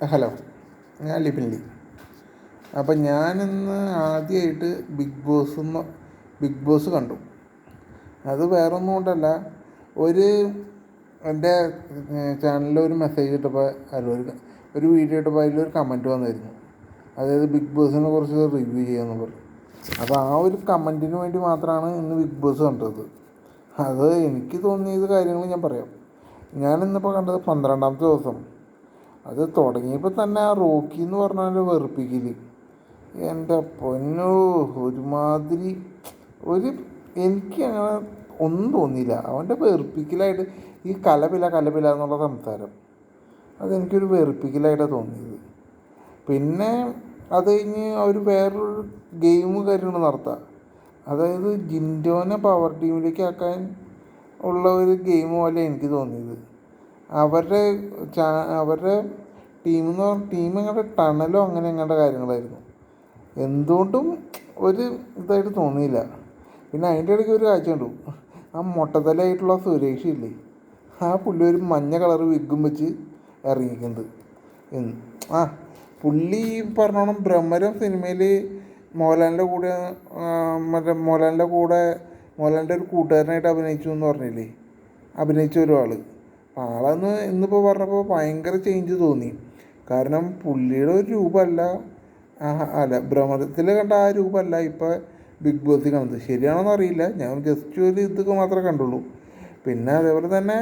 Hello. ഞാൻ ലിപിൻ ലി. അപ്പം ഞാനിന്ന് ആദ്യമായിട്ട് ബിഗ് ബോസ് ബിഗ് ബോസ് കണ്ടു. അത് വേറൊന്നും കൊണ്ടല്ല. ഒരു എന്റെ ചാനലിൽ ഒരു മെസ്സേജ് ഇട്ടപ്പോൾ അല്ല ഒരു ഒരു വീഡിയോ ഇട്ടപ്പോൾ അതിലൊരു കമന്റ് വന്നായിരുന്നു. അതായത് ബിഗ് ബോസിനെ കുറിച്ച് റിവ്യൂ ചെയ്യാമെന്ന് പറഞ്ഞു. അപ്പോൾ ആ ഒരു കമന്റിന് വേണ്ടി മാത്രമാണ് ഇന്ന് ബിഗ് ബോസ് കണ്ടത്. അത് എനിക്ക് തോന്നിയത് കാര്യങ്ങൾ ഞാൻ പറയാം. ഞാനിന്നിപ്പോൾ കണ്ടത് പന്ത്രണ്ടാമത്തെ ദിവസം. അത് തുടങ്ങിയപ്പോൾ തന്നെ ആ റോക്കി എന്ന് പറഞ്ഞാൽ വെറുപ്പിക്കൽ എന്റെ പൊന്നോ ഒരുമാതിരി. ഒരു എനിക്ക് അങ്ങനെ ഒന്നും തോന്നിയില്ല. അവന്റെ വെറുപ്പിക്കലായിട്ട് ഈ കലപില കലപില എന്നുള്ള സംസാരം. അതെനിക്കൊരു വെറുപ്പിക്കലായിട്ടാണ് തോന്നിയത്. പിന്നെ അത് കഴിഞ്ഞ് അവർ വേറൊരു ഗെയിം കാര്യങ്ങൾ നടത്താം. അതായത് ജിൻഡോനെ പവർ ടീമിലേക്ക് ആക്കാൻ ഉള്ള ഒരു ഗെയിം പോലെ എനിക്ക് തോന്നിയത്. അവരുടെ അവരുടെ ടീം എന്ന് പറഞ്ഞാൽ ടീം എങ്ങാണ്ട് ടണലോ അങ്ങനെ എങ്ങാണ്ട് കാര്യങ്ങളായിരുന്നു. എന്തുകൊണ്ടും ഒരു ഇതായിട്ട് തോന്നിയില്ല. പിന്നെ അതിന്റെ ഇടയ്ക്ക് ഒരു കാഴ്ച കണ്ടു. ആ മൊട്ടത്തലായിട്ടുള്ള സുരേഷ് ഇല്ലേ? ആ പുള്ളി ഒരു മഞ്ഞ കളർ വിഗും വെച്ച് ഇറങ്ങിക്കുന്നത് ആ പുള്ളി പറഞ്ഞോണം ബ്രഹ്മരം സിനിമയിൽ മോഹൻലാലിന്റെ കൂടെ മറ്റേ മോഹൻലാലിന്റെ കൂടെ മോഹൻലാലിന്റെ ഒരു കൂട്ടുകാരനായിട്ട് അഭിനയിച്ചു എന്ന് പറഞ്ഞില്ലേ? അഭിനയിച്ച ഒരാൾ ആളെന്ന് ഇന്നിപ്പോൾ പറഞ്ഞപ്പോൾ ഭയങ്കര ചേഞ്ച് തോന്നി. കാരണം പുള്ളിയുടെ ഒരു രൂപമല്ല അല്ല ഭ്രമത്തിൽ കണ്ട ആ രൂപമല്ല ഇപ്പോൾ ബിഗ് ബോസിൽ കാണുന്നത്. ശരിയാണോന്ന് അറിയില്ല. ഞാൻ ജസ്റ്റ് ഒരു ഇതൊക്കെ മാത്രമേ കണ്ടുള്ളൂ. പിന്നെ അതേപോലെ തന്നെ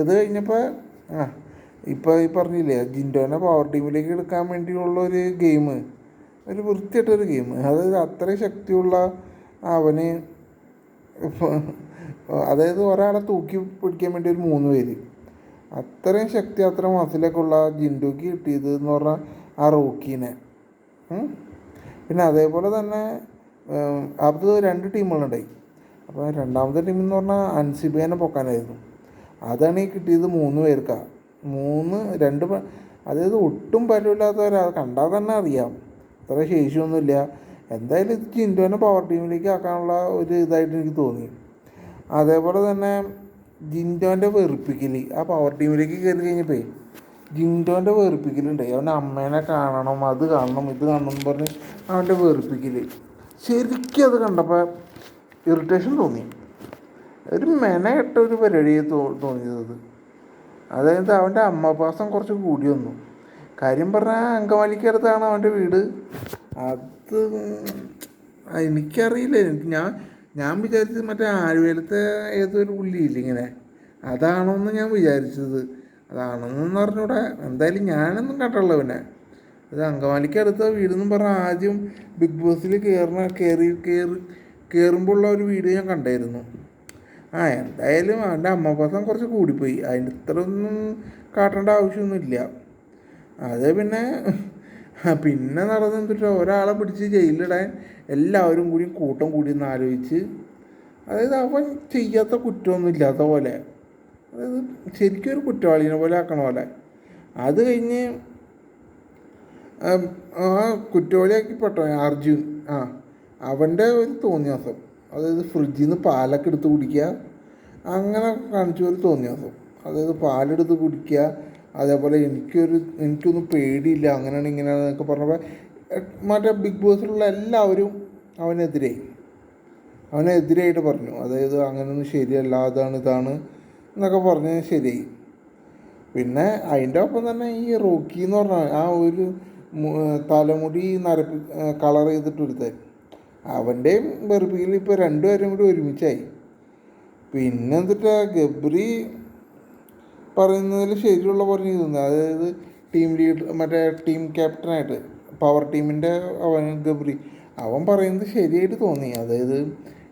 ഇത് കഴിഞ്ഞപ്പോൾ ആ ഇപ്പോൾ ഈ പറഞ്ഞില്ലേ ജിൻഡോനെ പവർ ടീമിലേക്ക് എടുക്കാൻ വേണ്ടിയുള്ള ഒരു ഗെയിം ഒരു വൃത്തിയായിട്ടൊരു ഗെയിം അതായത് അത്രയും ശക്തിയുള്ള അവന് അതായത് ഒരാളെ തൂക്കി പിടിക്കാൻ വേണ്ടി ഒരു മൂന്ന് പേര്. അത്രയും ശക്തി അത്ര മസിലൊക്കെയുള്ള ജിൻഡുക്ക് കിട്ടിയത് എന്ന് പറഞ്ഞാൽ ആ റോക്കീനെ. പിന്നെ അതേപോലെ തന്നെ അത് രണ്ട് ടീമുകളുണ്ടായി അപ്പോൾ രണ്ടാമത്തെ ടീം എന്ന് പറഞ്ഞാൽ അൻസിബേനെ പൊക്കാനായിരുന്നു. അതാണ് ഈ കിട്ടിയത് മൂന്ന് പേർക്കാണ് മൂന്ന് രണ്ട് അതായത് ഒട്ടും പരമില്ലാത്തവരാ കണ്ടാൽ തന്നെ അറിയാം. അത്ര ശേഷിയൊന്നുമില്ല. എന്തായാലും ഇത് ചിൻഡുവിനെ പവർ ടീമിലേക്ക് ആക്കാനുള്ള ഒരു ഇതായിട്ട് എനിക്ക് തോന്നി. അതേപോലെ തന്നെ ജിൻഡോന്റെ വെറുപ്പിക്കൽ ആ പവർ ടീമിലേക്ക് കയറി കഴിഞ്ഞപ്പോൾ ജിൻഡോന്റെ വെറുപ്പിക്കലുണ്ടായി അവന്റെ അമ്മേനെ കാണണം അത് കാണണം ഇത് കാണണം എന്ന് പറഞ്ഞ് അവന്റെ വെറുപ്പിക്കൽ ശരിക്കും അത് കണ്ടപ്പോൾ ഇറിറ്റേഷൻ തോന്നി. ഒരു മെനകെട്ട ഒരു പരിപാടിയെ തോ തോന്നിയത്. അതായത് അവന്റെ അമ്മപാസം കുറച്ച് കൂടി വന്നു. കാര്യം പറഞ്ഞാൽ അങ്കമാലിക്കടുത്താണ് അവന്റെ വീട്. അത് എനിക്കറിയില്ല. എനിക്ക് ഞാൻ ഞാൻ വിചാരിച്ചത് മറ്റേ ആലുവേലത്തെ ഏതൊരു പുള്ളിയില്ല ഇങ്ങനെ? അതാണോന്ന് ഞാൻ വിചാരിച്ചത്. അതാണെന്ന് പറഞ്ഞൂടെ എന്തായാലും ഞാനൊന്നും കണ്ടുള്ള പിന്നെ അത് അങ്കമാലിക്ക് അടുത്ത വീടെന്നും പറഞ്ഞാൽ ആദ്യം ബിഗ് ബോസിൽ കയറുന്ന കയറി കയറി കയറുമ്പോഴുള്ള ഒരു വീഡിയോ ഞാൻ കണ്ടായിരുന്നു. ആ എന്തായാലും അവന്റെ അമ്മപ്പാസം കുറച്ച് കൂടിപ്പോയി. അതിന്റെ ഇത്രയൊന്നും കാട്ടേണ്ട ആവശ്യമൊന്നുമില്ല. അതേ പിന്നെ പിന്നെ നടന്നെന്നിട്ട് ഒരാളെ പിടിച്ച് ജയിലിലിടാൻ എല്ലാവരും കൂടി കൂട്ടം കൂടി ആലോചിച്ച്. അതായത് അവൻ ചെയ്യാത്ത കുറ്റമൊന്നും ഇല്ലാത്ത പോലെ. അതായത് ശരിക്കും ഒരു കുറ്റവാളിനെ പോലെ ആക്കണ പോലെ. അത് കഴിഞ്ഞ് ആ കുറ്റവാളിയാക്കി പെട്ടോ അർജുൻ ആ അവന്റെ ഒരു തോന്നിയാസം. അതായത് ഫ്രിഡ്ജിൽ നിന്ന് പാലൊക്കെ എടുത്ത് കുടിക്കുക. അങ്ങനെ കാണിച്ച ഒരു തോന്നിയാസം. അതായത് പാലെടുത്ത് കുടിക്കുക. അതേപോലെ എനിക്കൊരു എനിക്കൊന്നും പേടിയില്ല. അങ്ങനെയാണ് ഇങ്ങനെയാണെന്നൊക്കെ പറഞ്ഞപ്പോൾ മറ്റേ ബിഗ് ബോസിലുള്ള എല്ലാവരും അവനെതിരെ. അവനെതിരായിട്ട് പറഞ്ഞു. അതായത് അങ്ങനെയൊന്നും ശരിയല്ല അതാണ് ഇതാണ് എന്നൊക്കെ പറഞ്ഞ് ശരിയായി പിന്നെ അതിന്റെ ഒപ്പം തന്നെ ഈ റോക്കി എന്ന് പറഞ്ഞാൽ ആ ഒരു തലമുടി നരപ്പി കളർ ചെയ്തിട്ട് അവന്റെയും വെറുപ്പിക്കൽ ഇപ്പോൾ രണ്ടുപേരും കൂടി ഒരുമിച്ചായി. പിന്നെ എന്നിട്ട് ഗബ്രി പറയുന്നതിൽ ശരിയുള്ള പോലെ തോന്നുന്നു അതായത് ടീം ലീഡർ മറ്റേ ടീം ക്യാപ്റ്റനായിട്ട് പവർ ടീമിന്റെ അവൻ ഗബ്രി അവൻ പറയുന്നത് ശരിയായിട്ട് തോന്നി. അതായത്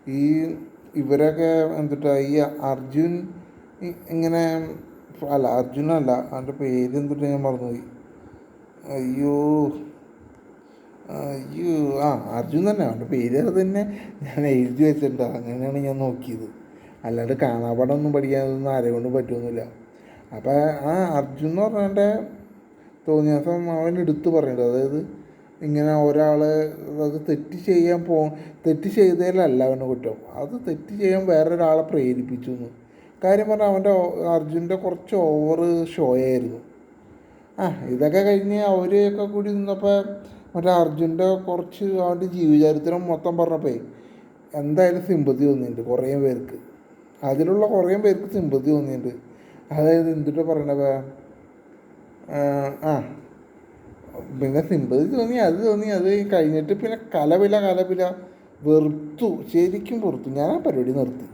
ഈ ഇവരൊക്കെ എന്തിട്ടാ ഈ അർജുൻ ഇങ്ങനെ അല്ല അർജുനല്ല അവന്റെ പേര് എന്തിട്ട് ഞാൻ മറന്നുപോയി. അയ്യോ അയ്യോ ആ അർജുൻ തന്നെ അവന്റെ പേര് തന്നെ ഞാൻ എഴുതി വെച്ചിട്ടുണ്ട്. അങ്ങനെയാണ് ഞാൻ നോക്കിയത്. അല്ലാണ്ട് കാണാപാടൊന്നും പഠിക്കാനൊന്നും ആരെയും കൊണ്ടും പറ്റുമൊന്നുമില്ല അപ്പോൾ ആ അർജുൻ എന്ന് പറഞ്ഞാൽ തോന്നിയാസം അവൻ എടുത്തു പറയുന്നത് അതായത് ഇങ്ങനെ ഒരാൾ അത് തെറ്റ് ചെയ്യാൻ പോ തെറ്റ് ചെയ്തതിലല്ല അവനെ കുറ്റം. അത് തെറ്റ് ചെയ്യാൻ വേറൊരാളെ പ്രേരിപ്പിച്ചു എന്ന്. കാര്യം പറഞ്ഞാൽ അവന്റെ അർജുന്റെ കുറച്ച് ഓവർ ഷോ ആയിരുന്നു. ആ ഇതൊക്കെ കഴിഞ്ഞ് അവരെയൊക്കെ കൂടി നിന്നപ്പോൾ മറ്റേ അർജുന്റെ കുറച്ച് അവന്റെ ജീവചരിത്രം മൊത്തം പറഞ്ഞപ്പോൾ എന്തായാലും സിമ്പതി തോന്നിയിട്ടുണ്ട് കുറേ പേർക്ക്. അതിലുള്ള കുറേ പേർക്ക് സിമ്പതി തോന്നിയിട്ടുണ്ട്. അതായത് എന്തിട്ട് പറയണത്? ആ പിന്നെ സിമ്പതി തോന്നി അത് തോന്നി അത് കഴിഞ്ഞിട്ട് പിന്നെ കലവില കലവില വെറുത്തു. ശരിക്കും വെറുത്തു. ഞാൻ ആ പരിപാടി നിർത്തി.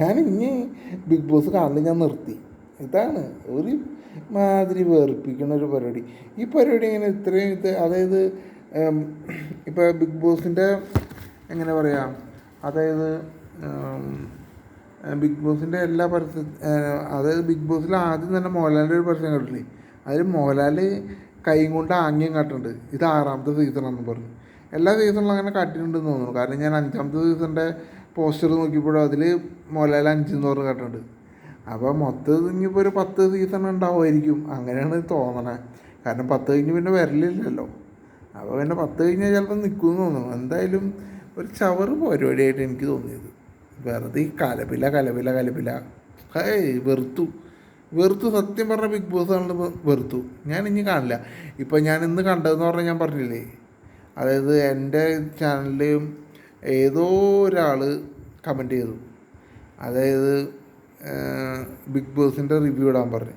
ഞാൻ ഇനി ബിഗ് ബോസ് കാണുന്നത് ഞാൻ നിർത്തി. ഇതാണ് ഒരു മാതിരി വേർപ്പിക്കുന്ന ഒരു പരിപാടി. ഈ പരിപാടി ഇങ്ങനെ ഇത്രയും ഇത് അതായത് ഇപ്പോൾ ബിഗ് ബോസിന്റെ എങ്ങനെ പറയാം അതായത് ബിഗ് ബോസിന്റെ എല്ലാ പരസ്യ അതായത് ബിഗ് ബോസിൽ ആദ്യം തന്നെ മോഹൻലാലിന്റെ ഒരു പരസ്യം കണ്ടില്ലേ അതിൽ മോഹൻലാൽ കൈയും കൊണ്ട് ആംഗ്യം കാട്ടുന്നുണ്ട് ഇത് ആറാമത്തെ സീസണാണെന്ന് പറഞ്ഞു. എല്ലാ സീസണിലും അങ്ങനെ കാട്ടിയിട്ടുണ്ടെന്ന് തോന്നുന്നു. കാരണം ഞാൻ അഞ്ചാമത്തെ സീസണിന്റെ പോസ്റ്റർ നോക്കിയപ്പോഴും അതിൽ മോഹൻലാൽ അഞ്ചെന്ന് പറഞ്ഞ് കാട്ടുന്നുണ്ട് അപ്പോൾ മൊത്തം ഇനിയിപ്പോൾ ഒരു പത്ത് സീസൺ ഉണ്ടാവുമായിരിക്കും. അങ്ങനെയാണ് തോന്നണേ. കാരണം പത്ത് കഴിഞ്ഞ് പിന്നെ വരലില്ലല്ലോ. അപ്പോൾ പിന്നെ പത്ത് കഴിഞ്ഞാൽ ചിലപ്പോൾ നിൽക്കുമെന്ന് തോന്നുന്നു. എന്തായാലും ഒരു ചവറ് പരിപാടിയായിട്ട് എനിക്ക് തോന്നിയത്. വെറുതെ കലപില കലപില കലപില. ഹേയ് വെറുത്തു. വെറുത്തു സത്യം പറഞ്ഞ ബിഗ് ബോസ് കാണുന്നത് വെറുത്തു. ഞാൻ ഇനി കാണില്ല. ഇപ്പം ഞാൻ ഇന്ന് കണ്ടതെന്ന് പറഞ്ഞാൽ ഞാൻ പറഞ്ഞില്ലേ? അതായത് എന്റെ ചാനലിൽ ഏതോ ഒരാൾ കമന്റ് ചെയ്തു. അതായത് ബിഗ് ബോസിന്റെ റിവ്യൂ ഇടാൻ പറഞ്ഞു.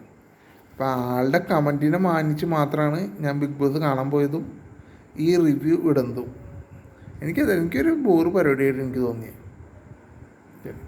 അപ്പോൾ ആളുടെ കമന്റിനെ മാനിച്ച് മാത്രമാണ് ഞാൻ ബിഗ് ബോസ് കാണാൻ പോയതും ഈ റിവ്യൂ ഇടുന്നതും. എനിക്കത് എനിക്കൊരു ബോറ് പരിപാടിയായിട്ട് എനിക്ക് തോന്നിയത് Yeah.